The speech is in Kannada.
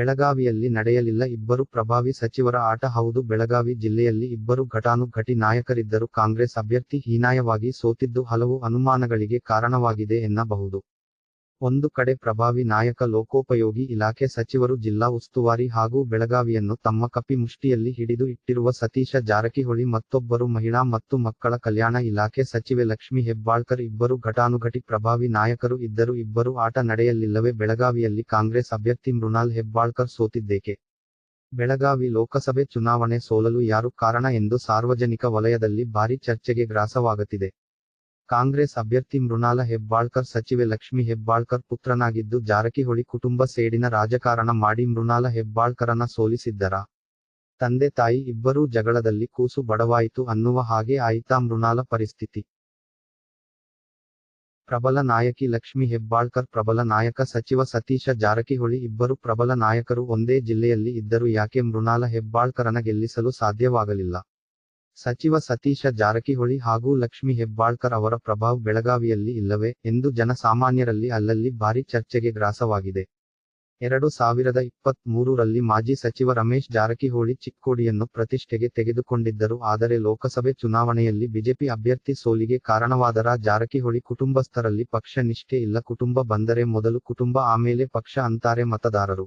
ಬೆಳಗಾವಿಯಲ್ಲಿ ನಡೆಯಲಿಲ್ಲ. ಇಬ್ಬರು ಪ್ರಭಾವಿ ಸಚಿವರ ಆಟ ಹೌದು. ಬೆಳಗಾವಿ ಜಿಲ್ಲೆಯಲ್ಲಿ ಇಬ್ಬರು ಘಟಾನುಘಟಿ ನಾಯಕರಿದ್ದರೂ ಕಾಂಗ್ರೆಸ್ ಅಭ್ಯರ್ಥಿ ಹೀನಾಯವಾಗಿ ಸೋತಿದ್ದು ಹಲವು ಅನುಮಾನಗಳಿಗೆ ಕಾರಣವಾಗಿದೆ ಎನ್ನಬಹುದು. ಒಂದು ಕಡೆ ಪ್ರಭಾವಿ ನಾಯಕ ಲೋಕೋಪಯೋಗಿ ಇಲಾಖೆ ಸಚಿವರು ಜಿಲ್ಲಾ ಉಸ್ತುವಾರಿ ಹಾಗೂ ಬೆಳಗಾವಿಯನ್ನು ತಮ್ಮ ಕಪಿ ಮುಷ್ಟಿಯಲ್ಲಿ ಹಿಡಿದು ಇಟ್ಟಿರುವ ಸತೀಶ ಜಾರಕಿಹೊಳಿ, ಮತ್ತೊಬ್ಬರು ಮಹಿಳಾ ಮತ್ತು ಮಕ್ಕಳ ಕಲ್ಯಾಣ ಇಲಾಖೆ ಸಚಿವೆ ಲಕ್ಷ್ಮಿ ಹೆಬ್ಬಾಳ್ಕರ್, ಇಬ್ಬರು ಘಟಾನುಘಟಿ ಪ್ರಭಾವಿ ನಾಯಕರು ಇದ್ದರು. ಇಬ್ಬರು ಆಟ ನಡೆಯಲಿಲ್ಲವೇ ಬೆಳಗಾವಿಯಲ್ಲಿ ಕಾಂಗ್ರೆಸ್ ಅಭ್ಯರ್ಥಿ ಮೃಣಾಲ್ ಹೆಬ್ಬಾಳ್ಕರ್ ಸೋತಿದ್ದೇಕೆ? ಬೆಳಗಾವಿ ಲೋಕಸಭೆ ಚುನಾವಣೆ ಸೋಲಲು ಯಾರು ಕಾರಣ ಎಂದು ಸಾರ್ವಜನಿಕ ವಲಯದಲ್ಲಿ ಭಾರಿ ಚರ್ಚೆಗೆ ಗ್ರಾಸವಾಗುತ್ತಿದೆ. ಕಾಂಗ್ರೆಸ್ ಅಭ್ಯರ್ಥಿ ಮೃಣಾಲ ಹೆಬ್ಬಾಳ್ಕರ್ ಸಚಿವೆ ಲಕ್ಷ್ಮಿ ಹೆಬ್ಬಾಳ್ಕರ್ ಪುತ್ರನಾಗಿದ್ದು ಜಾರಕಿಹೊಳಿ ಕುಟುಂಬ ಸೇಡಿನ ರಾಜಕಾರಣ ಮಾಡಿ ಮೃಣಾಲ ಹೆಬ್ಬಾಳ್ಕರನ ಸೋಲಿಸಿದ್ದರ ತಂದೆ ತಾಯಿ ಇಬ್ಬರೂ ಜಗಳದಲ್ಲಿ ಕೂಸು ಬಡವಾಯಿತು ಅನ್ನುವ ಹಾಗೆ ಆಯಿತಾ ಮೃಣಾಲ ಪರಿಸ್ಥಿತಿ. ಪ್ರಬಲ ನಾಯಕಿ ಲಕ್ಷ್ಮಿ ಹೆಬ್ಬಾಳ್ಕರ್ ಪ್ರಬಲ ನಾಯಕ ಸಚಿವ ಸತೀಶ ಜಾರಕಿಹೊಳಿ ಇಬ್ಬರು ಪ್ರಬಲ ನಾಯಕರು ಒಂದೇ ಜಿಲ್ಲೆಯಲ್ಲಿ ಇದ್ದರೂ ಯಾಕೆ ಮೃಣಾಲ ಹೆಬ್ಬಾಳ್ಕರನ ಗೆಲ್ಲಿಸಲು ಸಾಧ್ಯವಾಗಲಿಲ್ಲ? ಸಚಿವ ಸತೀಶ ಜಾರಕಿಹೊಳಿ ಹಾಗೂ ಲಕ್ಷ್ಮಿ ಹೆಬ್ಬಾಳ್ಕರ್ ಅವರ ಪ್ರಭಾವ ಬೆಳಗಾವಿಯಲ್ಲಿ ಇಲ್ಲವೇ ಎಂದು ಜನಸಾಮಾನ್ಯರಲ್ಲಿ ಅಲ್ಲಲ್ಲಿ ಭಾರಿ ಚರ್ಚೆಗೆ ಗ್ರಾಸವಾಗಿದೆ. ಎರಡು ಸಾವಿರದ ಇಪ್ಪತ್ತ್ ಮೂರರಲ್ಲಿ ಮಾಜಿ ಸಚಿವ ರಮೇಶ್ ಜಾರಕಿಹೊಳಿ ಚಿಕ್ಕೋಡಿಯನ್ನು ಪ್ರತಿಷ್ಠೆಗೆ ತೆಗೆದುಕೊಂಡಿದ್ದರು. ಆದರೆ ಲೋಕಸಭೆ ಚುನಾವಣೆಯಲ್ಲಿ ಬಿಜೆಪಿ ಅಭ್ಯರ್ಥಿ ಸೋಲಿಗೆ ಕಾರಣವಾದರ ಜಾರಕಿಹೊಳಿ ಕುಟುಂಬಸ್ಥರಲ್ಲಿ ಪಕ್ಷ ನಿಷ್ಠೆ ಇಲ್ಲ. ಕುಟುಂಬ ಬಂದರೆ ಮೊದಲು ಕುಟುಂಬ, ಆಮೇಲೆ ಪಕ್ಷ ಅಂತಾರೆ ಮತದಾರರು.